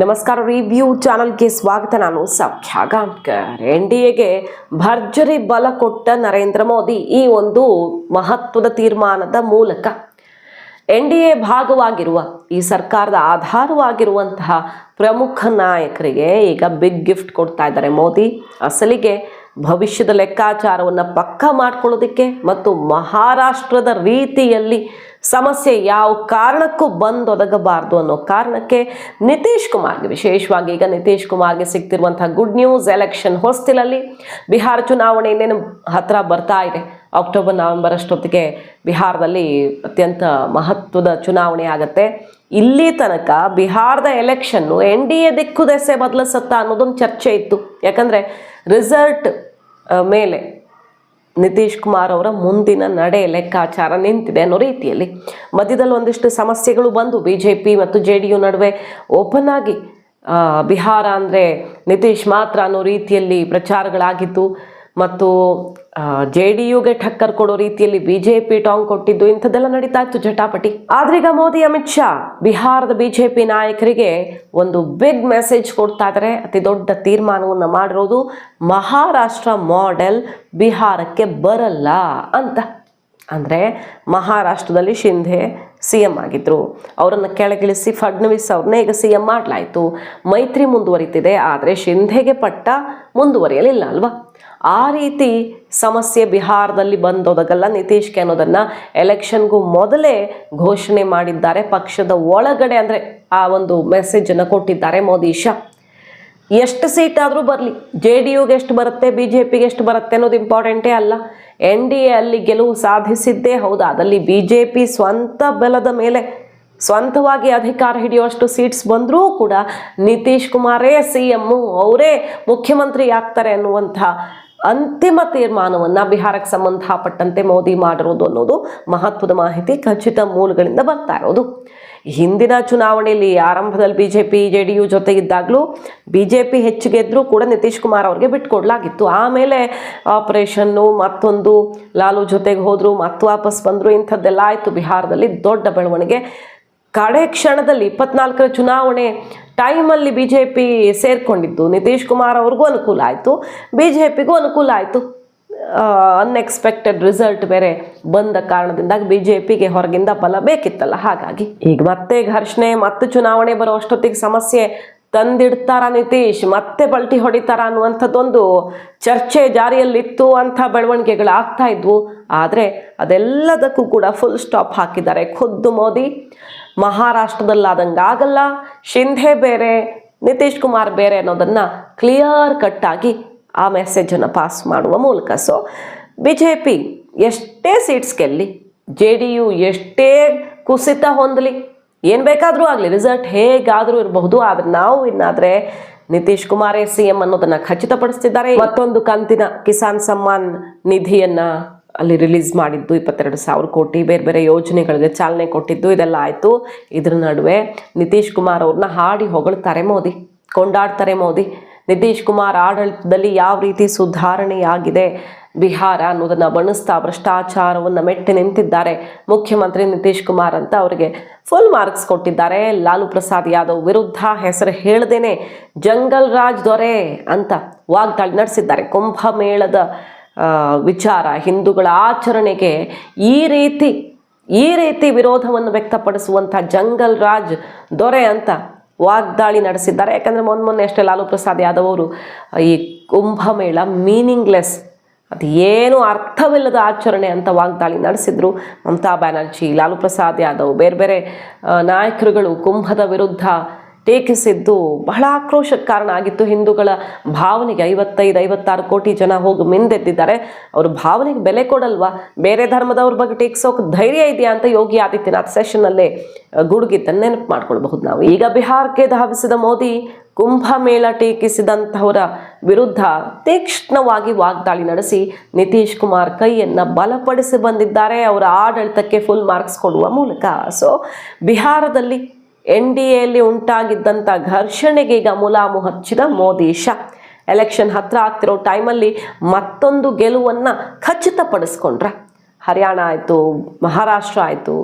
ನಮಸ್ಕಾರ ರಿವ್ಯೂ ಚಾನಲ್ಗೆ ಸ್ವಾಗತ. ನಾನು ಸೌಖ್ಯ ಗಾಂಕರ್ ಎನ್ ಡಿ ಎಗೆ ಭರ್ಜರಿ ಬಲ ಕೊಟ್ಟ ನರೇಂದ್ರ ಮೋದಿ. ಈ ಒಂದು ಮಹತ್ವದ ತೀರ್ಮಾನದ ಮೂಲಕ ಎನ್ ಡಿ ಎ ಭಾಗವಾಗಿರುವ, ಈ ಸರ್ಕಾರದ ಆಧಾರವಾಗಿರುವಂತಹ ಪ್ರಮುಖ ನಾಯಕರಿಗೆ ಈಗ ಬಿಗ್ ಗಿಫ್ಟ್ ಕೊಡ್ತಾ ಇದ್ದಾರೆ ಮೋದಿ. ಅಸಲಿಗೆ ಭವಿಷ್ಯದ ಲೆಕ್ಕಾಚಾರವನ್ನು ಪಕ್ಕ ಮಾಡ್ಕೊಳ್ಳೋದಕ್ಕೆ ಮತ್ತು ಮಹಾರಾಷ್ಟ್ರದ ರೀತಿಯಲ್ಲಿ ಸಮಸ್ಯೆ ಯಾವ ಕಾರಣಕ್ಕೂ ಬಂದೊದಗಬಾರ್ದು ಅನ್ನೋ ಕಾರಣಕ್ಕೆ ನಿತೀಶ್ ಕುಮಾರ್ಗೆ, ವಿಶೇಷವಾಗಿ ಈಗ ನಿತೀಶ್ ಕುಮಾರ್ಗೆ ಸಿಗ್ತಿರುವಂತಹ ಗುಡ್ ನ್ಯೂಸ್ ಎಲೆಕ್ಷನ್ ಹೊಸ್ತಿಲಲ್ಲಿ ಬಿಹಾರ ಚುನಾವಣೆ ಇನ್ನೇನು ಹತ್ರ ಬರ್ತಾ ಇದೆ. ಅಕ್ಟೋಬರ್ ನವೆಂಬರ್ ಅಷ್ಟೊತ್ತಿಗೆ ಬಿಹಾರದಲ್ಲಿ ಅತ್ಯಂತ ಮಹತ್ವದ ಚುನಾವಣೆ ಆಗತ್ತೆ. ಇಲ್ಲಿ ತನಕ ಬಿಹಾರದ ಎಲೆಕ್ಷನ್ನು ಎನ್ ಡಿ ಎ ದಿಕ್ಕು ದೆಸೆ ಬದಲಿಸತ್ತಾ ಅನ್ನೋದೊಂದು ಚರ್ಚೆ ಇತ್ತು. ಯಾಕಂದರೆ ರಿಸಲ್ಟ್ ಮೇಲೆ ನಿತೀಶ್ ಕುಮಾರ್ ಅವರ ಮುಂದಿನ ನಡೆ ಲೆಕ್ಕಾಚಾರ ನಿಂತಿದೆ ಅನ್ನೋ ರೀತಿಯಲ್ಲಿ. ಮಧ್ಯದಲ್ಲಿ ಒಂದಿಷ್ಟು ಸಮಸ್ಯೆಗಳು ಬಂದು ಬಿ ಜೆ ಪಿ ಮತ್ತು ಜೆ ಡಿ ಯು ನಡುವೆ ಓಪನ್ ಆಗಿ ಬಿಹಾರ ಅಂದರೆ ನಿತೀಶ್ ಮಾತ್ರ ಅನ್ನೋ ರೀತಿಯಲ್ಲಿ ಪ್ರಚಾರಗಳಾಗಿತ್ತು. ಮತ್ತು ಜೆ ಡಿ ಯುಗೆ ಠಕ್ಕರ್ ಕೊಡೋ ರೀತಿಯಲ್ಲಿ ಬಿ ಜೆ ಪಿ ಟಾಂಗ್ ಕೊಟ್ಟಿದ್ದು, ಇಂಥದ್ದೆಲ್ಲ ನಡೀತಾ ಇತ್ತು ಜಟಾಪಟಿ. ಆದ್ರೀಗ ಮೋದಿ, ಅಮಿತ್ ಶಾ ಬಿಹಾರದ ಬಿ ಜೆ ಪಿ ನಾಯಕರಿಗೆ ಒಂದು ಬಿಗ್ ಮೆಸೇಜ್ ಕೊಡ್ತಾ ಇದ್ದಾರೆ ಅತಿ ದೊಡ್ಡ ತೀರ್ಮಾನವನ್ನು ಮಾಡಿರೋದು, ಮಹಾರಾಷ್ಟ್ರ ಮಾಡೆಲ್ ಬಿಹಾರಕ್ಕೆ ಬರಲ್ಲ ಅಂತ. ಅಂದರೆ ಮಹಾರಾಷ್ಟ್ರದಲ್ಲಿ ಶಿಂಧೆ ಸಿ ಎಂ ಆಗಿದ್ದರು ಅವರನ್ನು ಕೆಳಗಿಳಿಸಿ ಫಡ್ನವೀಸ್ ಅವ್ರನ್ನ ಈಗ ಸಿ ಎಂ ಮಾಡಲಾಯಿತು. ಮೈತ್ರಿ ಮುಂದುವರಿತಿದೆ, ಆದರೆ ಶಿಂಧೆಗೆ ಪಟ್ಟ ಮುಂದುವರಿಯಲಿಲ್ಲ ಅಲ್ವಾ? ಆ ರೀತಿ ಸಮಸ್ಯೆ ಬಿಹಾರದಲ್ಲಿ ಬಂದೋದಾಗಲ್ಲ ನಿತೀಶ್ಗೆ ಅನ್ನೋದನ್ನು ಎಲೆಕ್ಷನ್ಗೂ ಮೊದಲೇ ಘೋಷಣೆ ಮಾಡಿದ್ದಾರೆ ಪಕ್ಷದ ಒಳಗಡೆ. ಅಂದರೆ ಆ ಒಂದು ಮೆಸೇಜನ್ನು ಕೊಟ್ಟಿದ್ದಾರೆ ಮೋದಿ ಶಾ. ಎಷ್ಟು ಸೀಟ್ ಆದರೂ ಬರಲಿ. ಜೆ ಡಿ ಯುಗೆ ಎಷ್ಟು ಬರುತ್ತೆ ಬಿ ಜೆ ಪಿಗೆ ಎಷ್ಟು ಬರುತ್ತೆ ಅನ್ನೋದು ಇಂಪಾರ್ಟೆಂಟೇ ಅಲ್ಲ. ಎನ್ ಡಿ ಎ ಅಲ್ಲಿ ಗೆಲುವು ಸಾಧಿಸಿದ್ದೇ ಹೌದಾ. ಅದಲ್ಲಿ ಬಿ ಜೆ ಪಿ ಸ್ವಂತ ಬಲದ ಮೇಲೆ ಸ್ವಂತವಾಗಿ ಅಧಿಕಾರ ಹಿಡಿಯುವಷ್ಟು ಸೀಟ್ಸ್ ಬಂದರೂ ಕೂಡ ನಿತೀಶ್ ಕುಮಾರೇ ಸಿ ಎಮ್ಮು ಅವರೇ ಮುಖ್ಯಮಂತ್ರಿ ಆಗ್ತಾರೆ ಅನ್ನುವಂಥ ಅಂತಿಮ ತೀರ್ಮಾನವನ್ನು ಬಿಹಾರಕ್ಕೆ ಸಂಬಂಧಪಟ್ಟಂತೆ ಮೋದಿ ಮಾಡಿರೋದು ಅನ್ನೋದು ಮಹತ್ವದ ಮಾಹಿತಿ ಖಚಿತ ಮೂಲಗಳಿಂದ ಬರ್ತಾ ಇರೋದು. ಹಿಂದಿನ ಚುನಾವಣೆಯಲ್ಲಿ ಆರಂಭದಲ್ಲಿ B J P J D U ಜೊತೆಗಿದ್ದಾಗಲೂ B J P ಹೆಚ್ಚು ಗೆದ್ದರೂ ಕೂಡ ನಿತೀಶ್ ಕುಮಾರ್ ಅವ್ರಿಗೆ ಬಿಟ್ಕೊಡ್ಲಾಗಿತ್ತು. ಆಮೇಲೆ ಆಪರೇಷನ್ನು ಮತ್ತೊಂದು ಲಾಲು ಜೊತೆಗೆ ಹೋದರು, ಮತ್ತೆ ವಾಪಸ್ ಬಂದರು, ಇಂಥದ್ದೆಲ್ಲ ಆಯಿತು. ಬಿಹಾರದಲ್ಲಿ ದೊಡ್ಡ ಬೆಳವಣಿಗೆ. ಕಡೆ ಕ್ಷಣದಲ್ಲಿ ಇಪ್ಪತ್ನಾಲ್ಕರ ಚುನಾವಣೆ ಟೈಮಲ್ಲಿ ಬಿ ಜೆ ಪಿ ಸೇರಿಕೊಂಡಿದ್ದು. ನಿತೀಶ್ ಕುಮಾರ್ ಅವ್ರಿಗೂ ಅನುಕೂಲ ಆಯಿತು. ಬಿ ಜೆ ಪಿಗೂ ಅನುಕೂಲ ಆಯಿತು. ಅನ್ಎಕ್ಸ್ಪೆಕ್ಟೆಡ್ ರಿಸಲ್ಟ್ ಬೇರೆ ಬಂದ ಕಾರಣದಿಂದಾಗಿ ಬಿ ಜೆ ಪಿಗೆ ಹೊರಗಿಂದ ಬಲ ಬೇಕಿತ್ತಲ್ಲ. ಹಾಗಾಗಿ ಈಗ ಮತ್ತೆ ಘರ್ಷಣೆ, ಮತ್ತೆ ಚುನಾವಣೆ ಬರೋ ಅಷ್ಟೊತ್ತಿಗೆ ಸಮಸ್ಯೆ ತಂದಿಡ್ತಾರ ನಿತೀಶ್, ಮತ್ತೆ ಪಲ್ಟಿ ಹೊಡಿತಾರ ಅನ್ನುವಂಥದ್ದೊಂದು ಚರ್ಚೆ ಜಾರಿಯಲ್ಲಿತ್ತು ಅಂಥ ಬೆಳವಣಿಗೆಗಳು ಆಗ್ತಾ ಇದ್ವು. ಆದರೆ ಅದೆಲ್ಲದಕ್ಕೂ ಕೂಡ ಫುಲ್ ಸ್ಟಾಪ್ ಹಾಕಿದ್ದಾರೆ ಖುದ್ದು ಮೋದಿ. ಮಹಾರಾಷ್ಟ್ರದಲ್ಲಾದಂಗೆ ಆಗಲ್ಲ ಶಿಂಧೆ ಬೇರೆ, ನಿತೀಶ್ ಕುಮಾರ್ ಬೇರೆ ಅನ್ನೋದನ್ನು ಕ್ಲಿಯರ್ ಕಟ್ಟಾಗಿ ಆ ಮೆಸೇಜನ್ನು ಪಾಸ್ ಮಾಡುವ ಮೂಲಕ. ಸೊ ಬಿ ಜೆ ಪಿ ಎಷ್ಟೇ ಸೀಟ್ಸ್ ಗೆಲ್ಲಿ, ಜೆ ಡಿ ಯು ಎಷ್ಟೇ ಕುಸಿತ ಹೊಂದಲಿ ಏನು ಬೇಕಾದರೂ ಆಗಲಿ ರಿಸಲ್ಟ್ ಹೇಗಾದರೂ ಇರಬಹುದು, ಆದರೆ ನಾವು ಇನ್ನಾದರೆ ನಿತೀಶ್ ಕುಮಾರೇ ಸಿ ಎಂ ಅನ್ನೋದನ್ನು ಖಚಿತಪಡಿಸ್ತಿದ್ದಾರೆ. ಮತ್ತೊಂದು ಕಂತಿನ ಕಿಸಾನ್ ಸಮ್ಮಾನ್ ನಿಧಿಯನ್ನ ಅಲ್ಲಿ ರಿಲೀಸ್ ಮಾಡಿದ್ದು ಇಪ್ಪತ್ತೆರಡು ಸಾವಿರ ಕೋಟಿ. ಬೇರೆ ಬೇರೆ ಯೋಜನೆಗಳಿಗೆ ಚಾಲನೆ ಕೊಟ್ಟಿದ್ದು, ಇದೆಲ್ಲ ಆಯಿತು. ಇದ್ರ ನಡುವೆ ನಿತೀಶ್ ಕುಮಾರ್ ಅವ್ರನ್ನ ಹಾಡಿ ಹೊಗಳ್ತಾರೆ ಮೋದಿ, ಕೊಂಡಾಡ್ತಾರೆ ಮೋದಿ. ನಿತೀಶ್ ಕುಮಾರ್ ಆಡಳಿತದಲ್ಲಿ ಯಾವ ರೀತಿ ಸುಧಾರಣೆಯಾಗಿದೆ ಬಿಹಾರ ಅನ್ನೋದನ್ನು ಬಣಿಸ್ತಾ ಭ್ರಷ್ಟಾಚಾರವನ್ನು ಮೆಟ್ಟಿ ನಿಂತಿದ್ದಾರೆ. ಮುಖ್ಯಮಂತ್ರಿ ನಿತೀಶ್ ಕುಮಾರ್ ಅಂತ ಅವರಿಗೆ ಫುಲ್ ಮಾರ್ಕ್ಸ್ ಕೊಟ್ಟಿದ್ದಾರೆ. ಲಾಲು ಪ್ರಸಾದ್ ಯಾದವ್ ವಿರುದ್ಧ ಹೆಸರು ಹೇಳದೇನೆ. ಜಂಗಲ್ ರಾಜ್ ದೊರೆ ಅಂತ ವಾಗ್ದಾಳಿ ನಡೆಸಿದ್ದಾರೆ. ಕುಂಭಮೇಳದ ವಿಚಾರ ಹಿಂದೂಗಳ ಆಚರಣೆಗೆ ಈ ರೀತಿ ಈ ರೀತಿ ವಿರೋಧವನ್ನು ವ್ಯಕ್ತಪಡಿಸುವಂಥ ಜಂಗಲ್ ರಾಜ್ ದೊರೆ ಅಂತ ವಾಗ್ದಾಳಿ ನಡೆಸಿದ್ದಾರೆ. ಯಾಕಂದರೆ ಮೊನ್ನೆ ಮೊನ್ನೆ ಅಷ್ಟೇ ಲಾಲು ಪ್ರಸಾದ್ ಯಾದವ್ ಅವರು ಈ ಕುಂಭಮೇಳ ಮೀನಿಂಗ್ಲೆಸ್ ಅದು ಅರ್ಥವಿಲ್ಲದ ಆಚರಣೆ ಅಂತ ವಾಗ್ದಾಳಿ ನಡೆಸಿದ್ರು ಮಮತಾ ಬ್ಯಾನರ್ಜಿ, ಲಾಲು ಪ್ರಸಾದ್ ಯಾದವ್ ಬೇರೆ ಬೇರೆ ನಾಯಕರುಗಳು ಕುಂಭದ ವಿರುದ್ಧ ಟೀಕಿಸಿದ್ದು ಬಹಳ ಆಕ್ರೋಶಕ್ಕೆ ಕಾರಣ ಆಗಿತ್ತು. ಹಿಂದೂಗಳ ಭಾವನೆಗೆ ಐವತ್ತೈದು, ಐವತ್ತಾರು ಕೋಟಿ ಜನ ಹೋಗಿ ಮಿಂದೆದ್ದಿದ್ದಾರೆ. ಅವ್ರ ಭಾವನೆಗೆ ಬೆಲೆ ಕೊಡಲ್ವಾ? ಬೇರೆ ಧರ್ಮದವ್ರ ಬಗ್ಗೆ ಟೀಕಿಸೋಕೆ ಧೈರ್ಯ ಇದೆಯಾ ಅಂತ ಯೋಗಿ ಆದಿತ್ಯನಾಥ್ ಸೆಷನ್ನಲ್ಲೇ ಗುಡುಗಿದ್ದನ್ನು ನೆನಪು ಮಾಡ್ಕೊಳ್ಬಹುದು ನಾವು. ಈಗ ಬಿಹಾರಕ್ಕೆ ಧಾವಿಸಿದ ಮೋದಿ ಕುಂಭಮೇಳ ಟೀಕಿಸಿದಂಥವರ ವಿರುದ್ಧ ತೀಕ್ಷ್ಣವಾಗಿ ವಾಗ್ದಾಳಿ ನಡೆಸಿ ನಿತೀಶ್ ಕುಮಾರ್ ಕೈಯನ್ನು ಬಲಪಡಿಸಿ ಬಂದಿದ್ದಾರೆ. ಅವರ ಆಡಳಿತಕ್ಕೆ ಫುಲ್ ಮಾರ್ಕ್ಸ್ ಕೊಡುವ ಮೂಲಕ. ಸೊ ಬಿಹಾರದಲ್ಲಿ ಎನ್ ಡಿ ಎಲ್ಲಿ ಉಂಟಾಗಿದ್ದಂಥ ಘರ್ಷಣೆಗೆ ಈಗ ಮುಲಾಮು ಹಚ್ಚಿದ ಮೋದಿ ಶಾ. ಎಲೆಕ್ಷನ್ ಹತ್ರ ಆಗ್ತಿರೋ ಟೈಮಲ್ಲಿ ಮತ್ತೊಂದು ಗೆಲುವನ್ನು ಖಚಿತಪಡಿಸ್ಕೊಂಡ್ರ. ಹರಿಯಾಣ ಆಯಿತು, ಮಹಾರಾಷ್ಟ್ರ ಆಯಿತು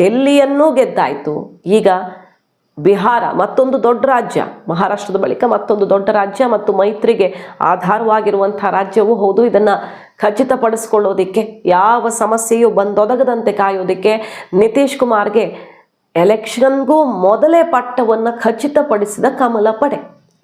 ಡೆಲ್ಲಿಯನ್ನೂ ಗೆದ್ದಾಯಿತು. ಈಗ ಬಿಹಾರ ಮತ್ತೊಂದು ದೊಡ್ಡ ರಾಜ್ಯ, ಮಹಾರಾಷ್ಟ್ರದ ಬಳಿಕ ಮತ್ತೊಂದು ದೊಡ್ಡ ರಾಜ್ಯ ಮತ್ತು ಮೈತ್ರಿಗೆ ಆಧಾರವಾಗಿರುವಂಥ ರಾಜ್ಯವೂ ಹೌದು. ಇದನ್ನು ಖಚಿತಪಡಿಸ್ಕೊಳ್ಳೋದಕ್ಕೆ ಯಾವ ಸಮಸ್ಯೆಯೂ ಬಂದೊದಗದಂತೆ ಕಾಯೋದಕ್ಕೆ ನಿತೀಶ್ ಕುಮಾರ್ಗೆ ಎಲೆಕ್ಷನ್ಗೂ ಮೊದಲೇ ಪಟ್ಟವನ್ನು ಖಚಿತಪಡಿಸಿದ ಕಮಲ ಪಡೆ.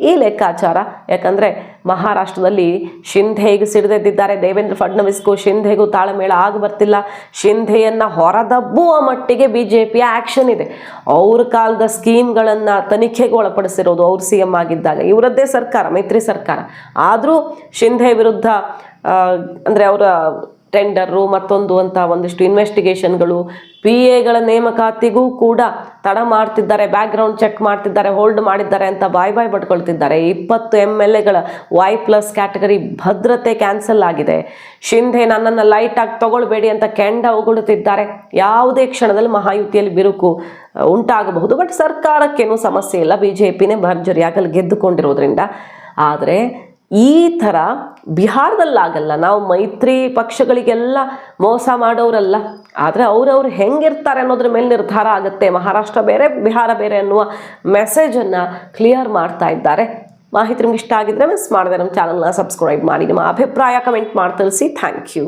ಈ ಲೆಕ್ಕಾಚಾರ, ಯಾಕಂದರೆ ಮಹಾರಾಷ್ಟ್ರದಲ್ಲಿ ಶಿಂಧೆಗೆ ಸಿಡಿದೆದ್ದಿದ್ದಾರೆ. ದೇವೇಂದ್ರ ಫಡ್ನವೀಸ್ಗೂ ಶಿಂಧೆಗೂ ತಾಳಮೇಳ ಆಗಿ ಬರ್ತಿಲ್ಲ. ಶಿಂಧೆಯನ್ನು ಹೊರದಬ್ಬುವ ಮಟ್ಟಿಗೆ ಬಿ ಜೆ ಪಿಯ ಆ್ಯಕ್ಷನ್ ಇದೆ. ಅವ್ರ ಕಾಲದ ಸ್ಕೀಮ್ಗಳನ್ನು ತನಿಖೆಗೆ ಒಳಪಡಿಸಿರೋದು ಅವ್ರು ಸಿ ಎಂ ಆಗಿದ್ದಾಗ. ಇವರದ್ದೇ ಸರ್ಕಾರ, ಮೈತ್ರಿ ಸರ್ಕಾರ. ಆದರೂ ಶಿಂಧೆ ವಿರುದ್ಧ ಅಂದರೆ ಅವರ ಟೆಂಡರು ಮತ್ತೊಂದು ಅಂತ ಒಂದಿಷ್ಟು ಇನ್ವೆಸ್ಟಿಗೇಷನ್ಗಳು ಪಿ ಎಗಳ ನೇಮಕಾತಿಗೂ ಕೂಡ ತಡ ಮಾಡ್ತಿದ್ದಾರೆ ಬ್ಯಾಕ್ಗ್ರೌಂಡ್ ಚೆಕ್ ಮಾಡ್ತಿದ್ದಾರೆ ಹೋಲ್ಡ್ ಮಾಡಿದ್ದಾರೆ ಅಂತ ಬಾಯ್ ಬಾಯ್ ಪಡ್ಕೊಳ್ತಿದ್ದಾರೆ. ಇಪ್ಪತ್ತು ಎಂ ಎಲ್ ಎಗಳ ವೈ ಪ್ಲಸ್ ಕ್ಯಾಟಗರಿ ಭದ್ರತೆ ಕ್ಯಾನ್ಸಲ್ ಆಗಿದೆ. ಶಿಂಧೆ ನನ್ನನ್ನು ಲೈಟಾಗಿ ತಗೊಳ್ಬೇಡಿ ಅಂತ ಕೆಂಡ ಉಗುಳುತ್ತಿದ್ದಾರೆ. ಯಾವುದೇ ಕ್ಷಣದಲ್ಲಿ ಮಹಾಯುತಿಯಲ್ಲಿ ಬಿರುಕು ಉಂಟಾಗಬಹುದು. ಬಟ್ ಸರ್ಕಾರಕ್ಕೇನೂ ಸಮಸ್ಯೆ ಇಲ್ಲ. ಬಿ ಜೆ ಪಿನೇ ಭರ್ಜರಿಯಾಗಲು ಗೆದ್ದುಕೊಂಡಿರೋದ್ರಿಂದ. ಆದರೆ ಈ ಥರ ಬಿಹಾರದಲ್ಲಾಗಲ್ಲ. ನಾವು ಮೈತ್ರಿ ಪಕ್ಷಗಳಿಗೆಲ್ಲ ಮೋಸ ಮಾಡೋರಲ್ಲ. ಆದರೆ ಅವರವ್ರು ಹೆಂಗಿರ್ತಾರೆ ಅನ್ನೋದ್ರ ಮೇಲೆ ನಿರ್ಧಾರ ಆಗುತ್ತೆ. ಮಹಾರಾಷ್ಟ್ರ ಬೇರೆ, ಬಿಹಾರ ಬೇರೆ ಅನ್ನುವ ಮೆಸೇಜನ್ನು ಕ್ಲಿಯರ್ ಮಾಡ್ತಾ ಇದ್ದಾರೆ. ಮಾಹಿತಿ ನಿಮ್ಗೆ ಇಷ್ಟ ಆಗಿದ್ರೆ ಮಿಸ್ ಮಾಡಿದೆ ನಮ್ಮ ಚಾನಲ್ನ ಸಬ್ಸ್ಕ್ರೈಬ್ ಮಾಡಿ. ನಿಮ್ಮ ಅಭಿಪ್ರಾಯ ಕಮೆಂಟ್ ಮಾಡಿ ತಿಳಿಸಿ. Thank you